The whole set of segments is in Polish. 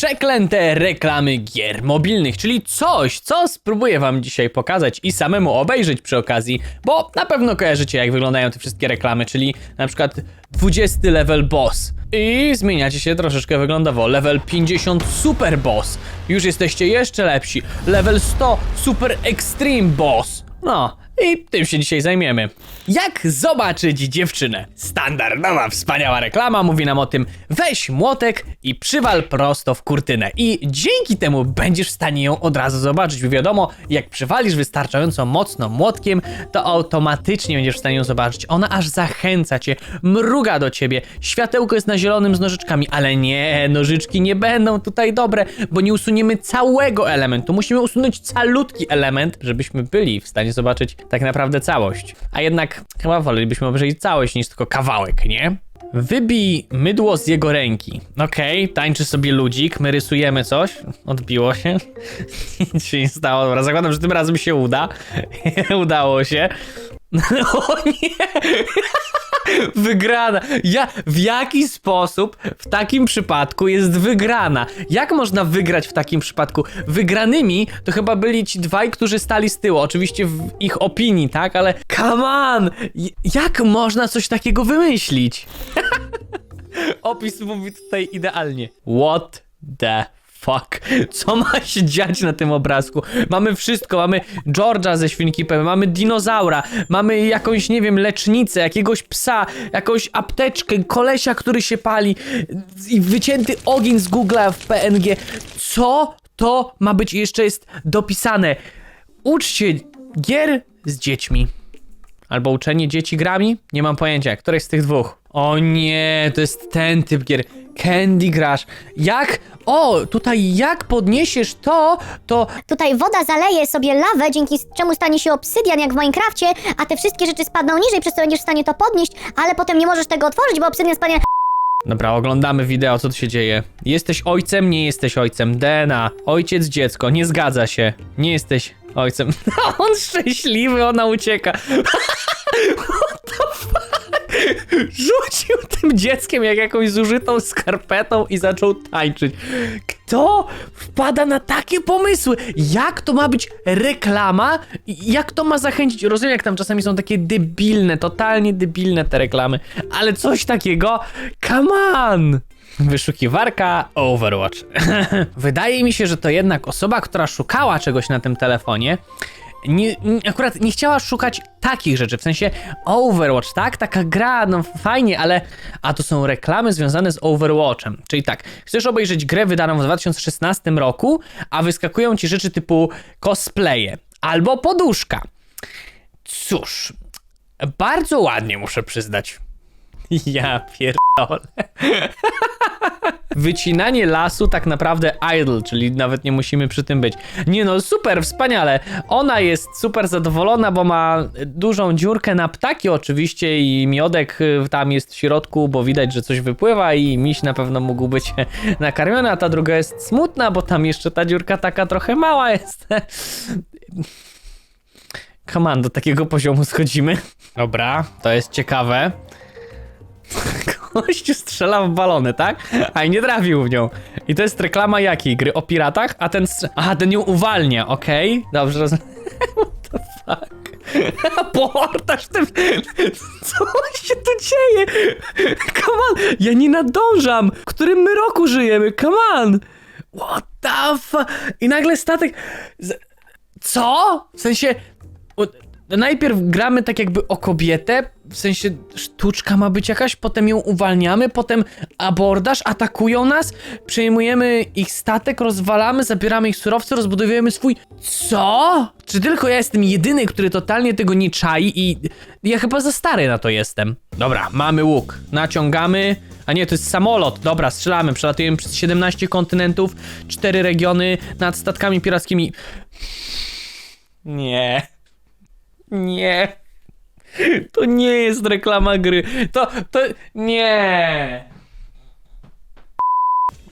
Przeklęte reklamy gier mobilnych, czyli coś, co spróbuję wam dzisiaj pokazać i samemu obejrzeć przy okazji, bo na pewno kojarzycie jak wyglądają te wszystkie reklamy, czyli na przykład 20 level boss. I zmieniacie się troszeczkę wyglądowo. Level 50 super boss. Już jesteście jeszcze lepsi. Level 100 super extreme boss. No, i tym się dzisiaj zajmiemy. Jak zobaczyć dziewczynę? Standardowa, wspaniała reklama mówi nam o tym weź młotek i przywal prosto w kurtynę. I dzięki temu będziesz w stanie ją od razu zobaczyć. Bo wiadomo, jak przywalisz wystarczająco mocno młotkiem, to automatycznie będziesz w stanie ją zobaczyć. Ona aż zachęca cię, mruga do ciebie. Światełko jest na zielonym z nożyczkami, ale nie, nożyczki nie będą tutaj dobre, bo nie usuniemy całego elementu. Musimy usunąć calutki element, żebyśmy byli w stanie zobaczyć tak naprawdę całość. A jednak chyba wolelibyśmy obejrzeć całość niż tylko kawałek, nie? Wybij mydło z jego ręki. Okej, tańczy sobie ludzik, my rysujemy coś. Odbiło się. Nic się nie stało. Dobra, zakładam, że tym razem się uda. Udało się. O nie! Wygrana. Ja, w jaki sposób w takim przypadku jest wygrana? Jak można wygrać w takim przypadku? Wygranymi to chyba byli ci dwaj, którzy stali z tyłu. Oczywiście w ich opinii, tak? Ale come on! Jak można coś takiego wymyślić? Opis mówi tutaj idealnie. What the fuck? Co ma się dziać na tym obrazku? Mamy wszystko, mamy George'a ze Świnki Pepe, mamy dinozaura, mamy jakąś, nie wiem, lecznicę, jakiegoś psa, jakąś apteczkę, kolesia, który się pali i wycięty ogień z Google'a w PNG. Co to ma być? Jeszcze jest dopisane. Uczcie gier z dziećmi. Albo uczenie dzieci grami? Nie mam pojęcia, któreś z tych dwóch. O nie, to jest ten typ gier. Candy Crush. Jak? O, tutaj jak podniesiesz to, to Tutaj woda zaleje sobie lawę, dzięki czemu stanie się obsydian jak w Minecrafcie, a te wszystkie rzeczy spadną niżej, przez co będziesz w stanie to podnieść, ale potem nie możesz tego otworzyć, bo obsydian spadnie Dobra, oglądamy wideo, co tu się dzieje. Jesteś ojcem, nie jesteś ojcem. DNA, ojciec, dziecko, nie zgadza się. Nie jesteś ojcem. On szczęśliwy, ona ucieka. What? Rzucił tym dzieckiem jak jakąś zużytą skarpetą i zaczął tańczyć. Kto wpada na takie pomysły? Jak to ma być reklama? Jak to ma zachęcić? Rozumiem, jak tam czasami są takie debilne, totalnie debilne te reklamy, ale coś takiego? Come on! Wyszukiwarka Overwatch. Wydaje mi się, że to jednak osoba, która szukała czegoś na tym telefonie, nie, akurat nie chciała szukać takich rzeczy, w sensie Overwatch, tak? Taka gra, no fajnie, ale a to są reklamy związane z Overwatchem. Czyli tak, chcesz obejrzeć grę wydaną w 2016 roku, a wyskakują ci rzeczy typu cosplaye albo poduszka. Cóż, bardzo ładnie muszę przyznać. Ja pierdolę. Wycinanie lasu tak naprawdę idle, czyli nawet nie musimy przy tym być. Nie no, super, wspaniale. Ona jest super zadowolona, bo ma dużą dziurkę na ptaki oczywiście i miodek y, tam jest w środku, bo widać, że coś wypływa i miś na pewno mógł być nakarmiony, a ta druga jest smutna, bo tam jeszcze ta dziurka taka trochę mała jest. Come on, do takiego poziomu schodzimy. Dobra, to jest ciekawe. Gościu strzela w balony, tak? A i nie trafił w nią. I to jest reklama jakiej gry? O piratach? A ten. strz- Aha, ten ją uwalnia, okej? Dobrze, roz... What the fuck? Portaż ten. Co się tu dzieje? Come on! Ja nie nadążam! W którym my roku żyjemy? Come on! What the fuck? I nagle statek. Co? W sensie. Najpierw gramy tak jakby o kobietę, w sensie sztuczka ma być jakaś, potem ją uwalniamy, potem abordaż, atakują nas, przejmujemy ich statek, rozwalamy, zabieramy ich surowce, rozbudowujemy swój... Co? Czy tylko ja jestem jedyny, który totalnie tego nie czai i ja chyba za stary na to jestem. Dobra, mamy łuk, naciągamy, a nie, to jest samolot, dobra, strzelamy, przelatujemy przez 17 kontynentów, 4 regiony nad statkami pirackimi. Nie. Nie. To nie jest reklama gry. To, to, nie.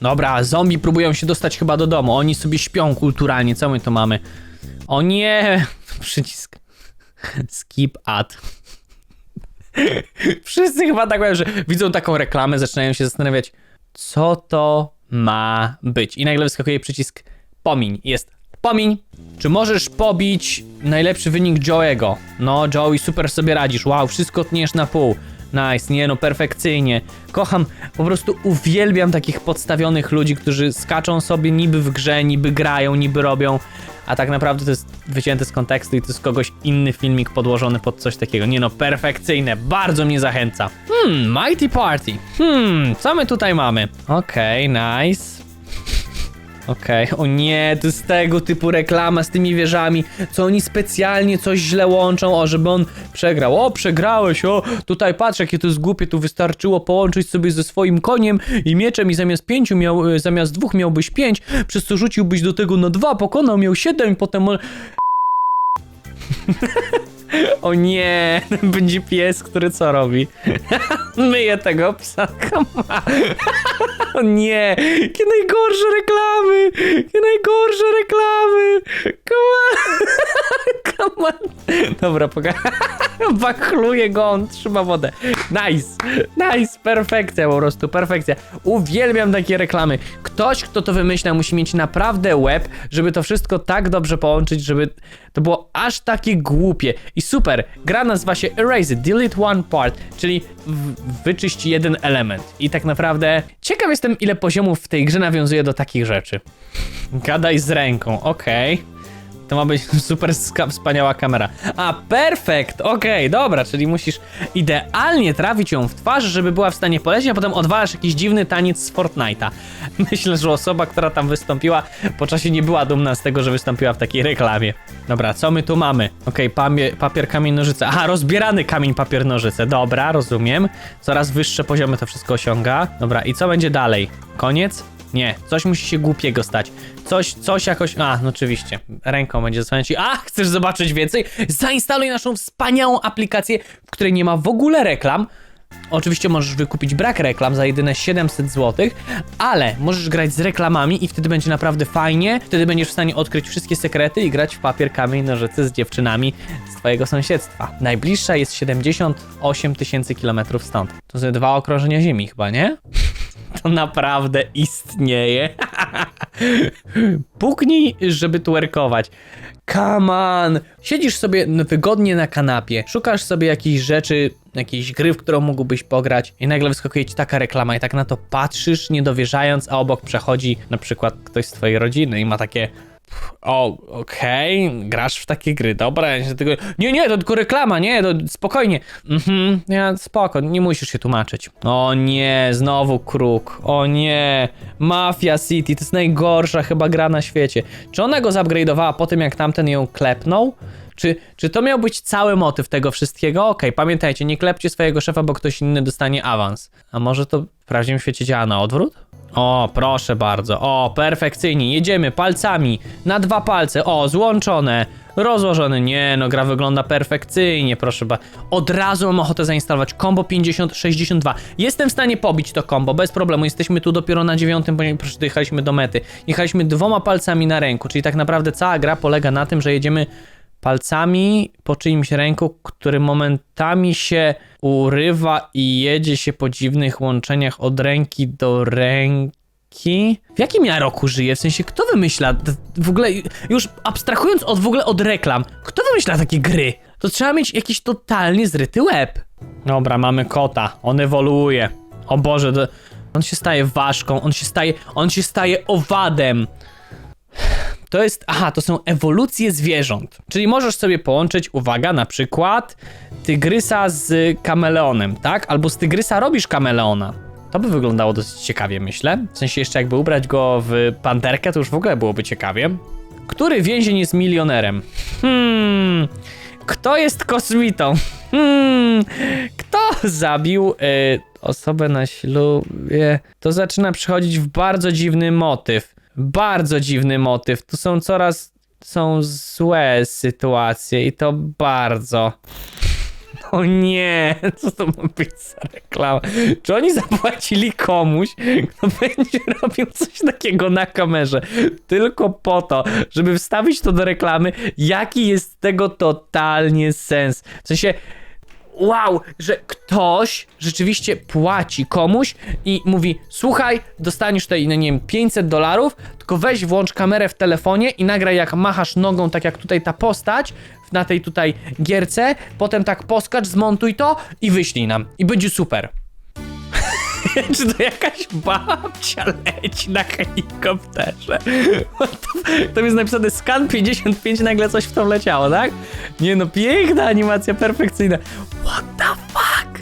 Dobra, zombie próbują się dostać chyba do domu. Oni sobie śpią kulturalnie. Co my tu mamy? O nie! Przycisk. Skip ad. Wszyscy chyba tak mają, że widzą taką reklamę, zaczynają się zastanawiać, co to ma być. I nagle wyskakuje przycisk pomiń. Jest pomiń. Czy możesz pobić najlepszy wynik Joe'ego? No, Joey, super sobie radzisz. Wow, wszystko tniesz na pół. Nice, nie no, perfekcyjnie. Kocham, po prostu uwielbiam takich podstawionych ludzi, którzy skaczą sobie niby w grze, niby grają, niby robią, a tak naprawdę to jest wycięte z kontekstu i to jest kogoś inny filmik podłożony pod coś takiego. Nie no, perfekcyjne, bardzo mnie zachęca. Hmm, Mighty Party. Hmm, co my tutaj mamy? Okej, nice. Okej, o nie, to jest tego typu reklama z tymi wieżami, co oni specjalnie coś źle łączą, o, żeby on przegrał. O, przegrałeś, o, tutaj patrz, jakie to jest głupie, tu wystarczyło połączyć sobie ze swoim koniem i mieczem i zamiast pięciu miał, e, zamiast dwóch miałbyś pięć, przez co rzuciłbyś do tego na dwa, pokonał, miał siedem potem. O nie, będzie pies, który co robi? Myje tego psa. O nie, jakie najgorsze reklamy! Jakie najgorsze reklamy! Come on! Come on! Dobra, poka. Wachluje go, on trzyma wodę. Nice! Nice! Perfekcja po prostu, perfekcja. Uwielbiam takie reklamy. Ktoś, kto to wymyśla, musi mieć naprawdę łeb, żeby to wszystko tak dobrze połączyć, żeby to było aż takie głupie. I super, gra nazywa się Erase Delete One Part, czyli wyczyść jeden element. I tak naprawdę ciekaw jestem, ile poziomów w tej grze nawiązuje do takich rzeczy. Gadaj z ręką, okej. To ma być super wspaniała kamera. A, perfekt! Okej, dobra, czyli musisz idealnie trafić ją w twarz, żeby była w stanie polecieć, a potem odwalasz jakiś dziwny taniec z Fortnite'a. Myślę, że osoba, która tam wystąpiła, po czasie nie była dumna z tego, że wystąpiła w takiej reklamie. Dobra, co my tu mamy? Okej, pamie- papier, kamień, nożyce. Aha, rozbierany kamień, papier, nożyce. Dobra, rozumiem. Coraz wyższe poziomy to wszystko osiąga. Dobra, i co będzie dalej? Koniec? Nie, coś musi się głupiego stać. Coś, coś jakoś. A, no oczywiście. Ręką będzie zasłaniać. i- A, chcesz zobaczyć więcej? Zainstaluj naszą wspaniałą aplikację, w której nie ma w ogóle reklam. Oczywiście możesz wykupić brak reklam za jedyne 700 zł, ale możesz grać z reklamami i wtedy będzie naprawdę fajnie. Wtedy będziesz w stanie odkryć wszystkie sekrety i grać w papier, kamień, nożyce z dziewczynami z twojego sąsiedztwa. Najbliższa jest 78 tysięcy kilometrów stąd. To są dwa okrążenia Ziemi chyba, nie? To naprawdę istnieje. Puknij, żeby twerkować. Come on! Siedzisz sobie wygodnie na kanapie, szukasz sobie jakichś rzeczy, jakiejś gry, w którą mógłbyś pograć i nagle wyskakuje ci taka reklama i tak na to patrzysz, nie dowierzając, a obok przechodzi na przykład ktoś z twojej rodziny i ma takie o, okej, grasz w takie gry, dobra, ja się tego... Nie, nie, to tylko reklama, nie, to spokojnie. Mhm, ja, spoko, nie musisz się tłumaczyć. O nie, znowu kruk, o nie, Mafia City, to jest najgorsza chyba gra na świecie. Czy ona go zupgrade'owała po tym, jak tamten ją klepnął? Czy, czy to miał być cały motyw tego wszystkiego? Okej, pamiętajcie, nie klepcie swojego szefa, bo ktoś inny dostanie awans. A może to w prawdziwym świecie działa na odwrót? O, proszę bardzo. O, perfekcyjnie. Jedziemy palcami. Na dwa palce. O, złączone. Rozłożone. Nie, no gra wygląda perfekcyjnie, proszę bardzo. Od razu mam ochotę zainstalować combo 50-62. Jestem w stanie pobić to combo, bez problemu. Jesteśmy tu dopiero na dziewiątym, proszę, dojechaliśmy do mety. Jechaliśmy dwoma palcami na ręku, czyli tak naprawdę cała gra polega na tym, że jedziemy palcami po czyimś ręku, który momentami się urywa i jedzie się po dziwnych łączeniach od ręki do ręki. W jakim ja roku żyję? W sensie, kto wymyśla w ogóle, już abstrahując od w ogóle od reklam, kto wymyśla takie gry? To trzeba mieć jakiś totalnie zryty łeb. Dobra, mamy kota, on ewoluuje. O Boże, to, on się staje ważką, on się staje, on się staje owadem. To jest, aha, to są ewolucje zwierząt. Czyli możesz sobie połączyć, uwaga, na przykład tygrysa z kameleonem, tak? Albo z tygrysa robisz kameleona. To by wyglądało dosyć ciekawie, myślę. W sensie jeszcze jakby ubrać go w panterkę, to już w ogóle byłoby ciekawie. Który więzień jest milionerem? Hmm. Kto jest kosmitą? Hmm. Kto zabił y, osobę na ślubie? To zaczyna przychodzić w bardzo dziwny motyw. Bardzo dziwny motyw. Tu są coraz są złe sytuacje i to bardzo. O nie, co to ma być za reklama? Czy oni zapłacili komuś, kto będzie robił coś takiego na kamerze tylko po to, żeby wstawić to do reklamy? Jaki jest tego totalnie sens? W sensie, wow, że ktoś rzeczywiście płaci komuś i mówi, słuchaj, dostaniesz tutaj, no nie wiem, 500 dolarów, tylko weź włącz kamerę w telefonie i nagraj jak machasz nogą, tak jak tutaj ta postać na tej tutaj gierce, potem tak poskacz, zmontuj to i wyślij nam. I będzie super. Czy to jakaś babcia leci na helikopterze? Tam jest napisane scan 55, nagle coś w to leciało, tak? Nie no, piękna animacja, perfekcyjna. What the fuck?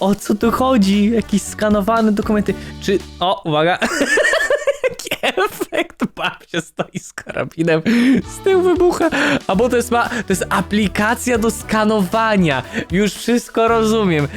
O co tu chodzi? Jakieś skanowane dokumenty. Czy... O, uwaga. Babcia stoi z karabinem, z tyłu wybucha. A bo to jest, ma, to jest aplikacja do skanowania. Już wszystko rozumiem.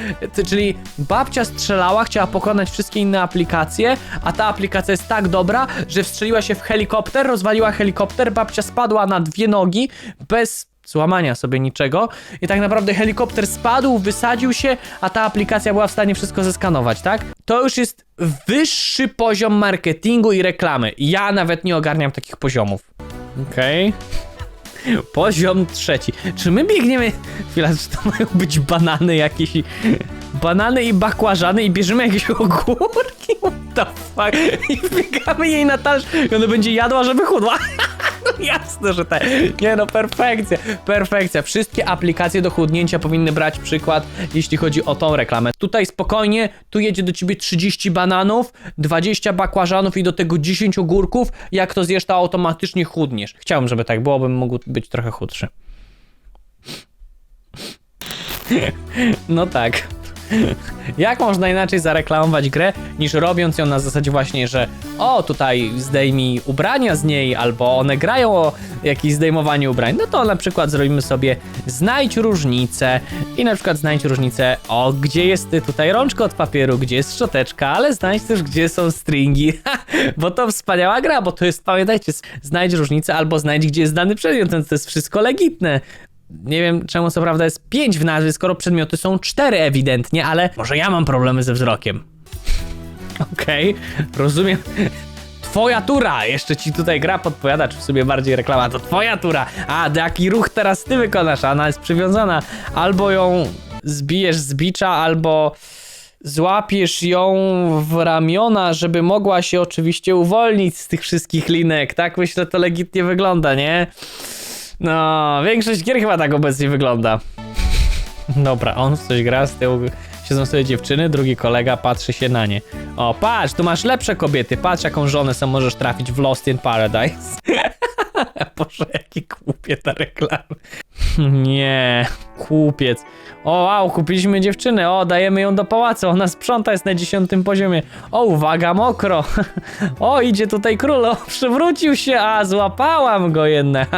Czyli babcia strzelała, chciała pokonać wszystkie inne aplikacje, a ta aplikacja jest tak dobra, że wstrzeliła się w helikopter, rozwaliła helikopter, babcia spadła na dwie nogi, bez złamania sobie niczego i tak naprawdę helikopter spadł, wysadził się, a ta aplikacja była w stanie wszystko zeskanować, tak? To już jest wyższy poziom marketingu i reklamy. Ja nawet nie ogarniam takich poziomów. Okej. Poziom trzeci. Czy my biegniemy... Chwila, czy to mają być banany jakieś... Banany i bakłażany i bierzemy jakieś ogórki? What the fuck? I wbiegamy jej na talerz i ona będzie jadła, żeby chudła. Jasne, że tak. Nie no, perfekcja, perfekcja. Wszystkie aplikacje do chudnięcia powinny brać przykład, jeśli chodzi o tą reklamę. Tutaj spokojnie, tu jedzie do ciebie 30 bananów, 20 bakłażanów i do tego 10 ogórków. Jak to zjesz, to automatycznie chudniesz. Chciałbym, żeby tak było, bym mógł być trochę chudszy. No tak. Jak można inaczej zareklamować grę, niż robiąc ją na zasadzie właśnie, że o, tutaj zdejmij ubrania z niej, albo one grają o jakieś zdejmowanie ubrań. No to na przykład zrobimy sobie znajdź różnicę i na przykład znajdź różnicę, o, gdzie jest tutaj rączka od papieru, gdzie jest szczoteczka, ale znajdź też, gdzie są stringi, bo to wspaniała gra, bo to jest, pamiętajcie, znajdź różnicę albo znajdź, gdzie jest dany przedmiot, więc to jest wszystko legitne. Nie wiem, czemu co prawda jest 5 w nazwie, skoro przedmioty są 4 ewidentnie, ale może ja mam problemy ze wzrokiem. Okej, rozumiem. Twoja tura! Jeszcze ci tutaj gra podpowiada, czy w sobie bardziej reklama. To twoja tura! A, jaki ruch teraz ty wykonasz? Ona jest przywiązana. Albo ją zbijesz z bicza, albo złapiesz ją w ramiona, żeby mogła się oczywiście uwolnić z tych wszystkich linek. Tak myślę, to legitnie wygląda, nie? No, większość gier chyba tak obecnie wygląda. Dobra, on w coś gra, z tyłu siedzą sobie dziewczyny, drugi kolega patrzy się na nie. O, patrz, tu masz lepsze kobiety, patrz jaką żonę sam możesz trafić w Lost in Paradise. Boże, jakie głupie ta reklama. Nie, kupiec. O, wow, kupiliśmy dziewczynę, o, dajemy ją do pałacu, ona sprząta, jest na dziesiątym poziomie. O, uwaga, mokro. O, idzie tutaj król, o, przywrócił się, a, złapałam go jednak.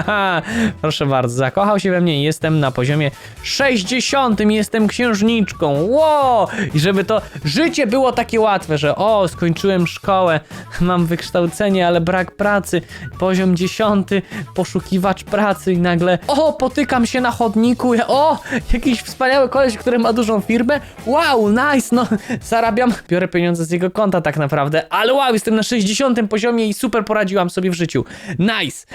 Proszę bardzo, zakochał się we mnie jestem na poziomie 60, jestem księżniczką. Ło! I żeby to życie było takie łatwe, że o, skończyłem szkołę, mam wykształcenie, ale brak pracy. Poziom 10, poszukiwacz pracy i nagle o, potykam się na chodniku, o, jakiś wspaniały koleś, który ma dużą firmę. Wow, nice, no, zarabiam. Biorę pieniądze z jego konta tak naprawdę, ale wow, jestem na 60 poziomie i super poradziłam sobie w życiu. Nice.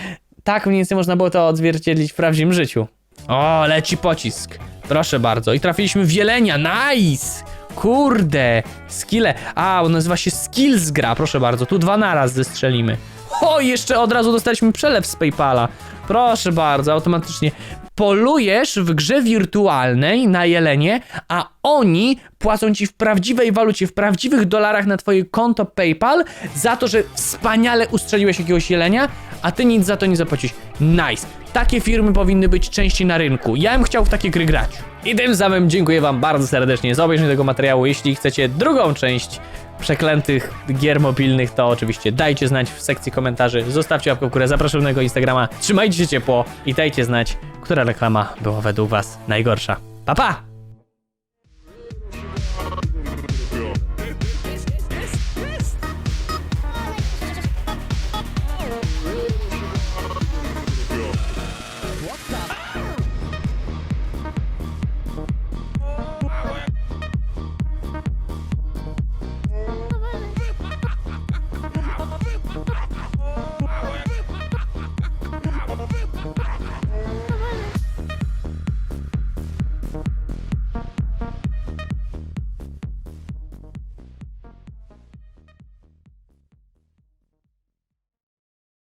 Tak mniej więcej można było to odzwierciedlić w prawdziwym życiu. O, leci pocisk. Proszę bardzo. I trafiliśmy w jelenia. Nice! Kurde, skille. A, on nazywa się Skills gra, proszę bardzo. Tu dwa naraz zestrzelimy. O, jeszcze od razu dostaliśmy przelew z PayPala. Proszę bardzo, automatycznie. Polujesz w grze wirtualnej na jelenie, a oni płacą ci w prawdziwej walucie, w prawdziwych dolarach na twoje konto PayPal za to, że wspaniale ustrzeliłeś jakiegoś jelenia, a ty nic za to nie zapłacisz. Nice. Takie firmy powinny być częściej na rynku. Ja bym chciał w takie gry grać. I tym samym dziękuję wam bardzo serdecznie za obejrzenie tego materiału. Jeśli chcecie drugą część przeklętych gier mobilnych, to oczywiście dajcie znać w sekcji komentarzy. Zostawcie łapkę w górę, zapraszam na Instagrama. Trzymajcie się ciepło i dajcie znać, która reklama była według was najgorsza. Pa pa!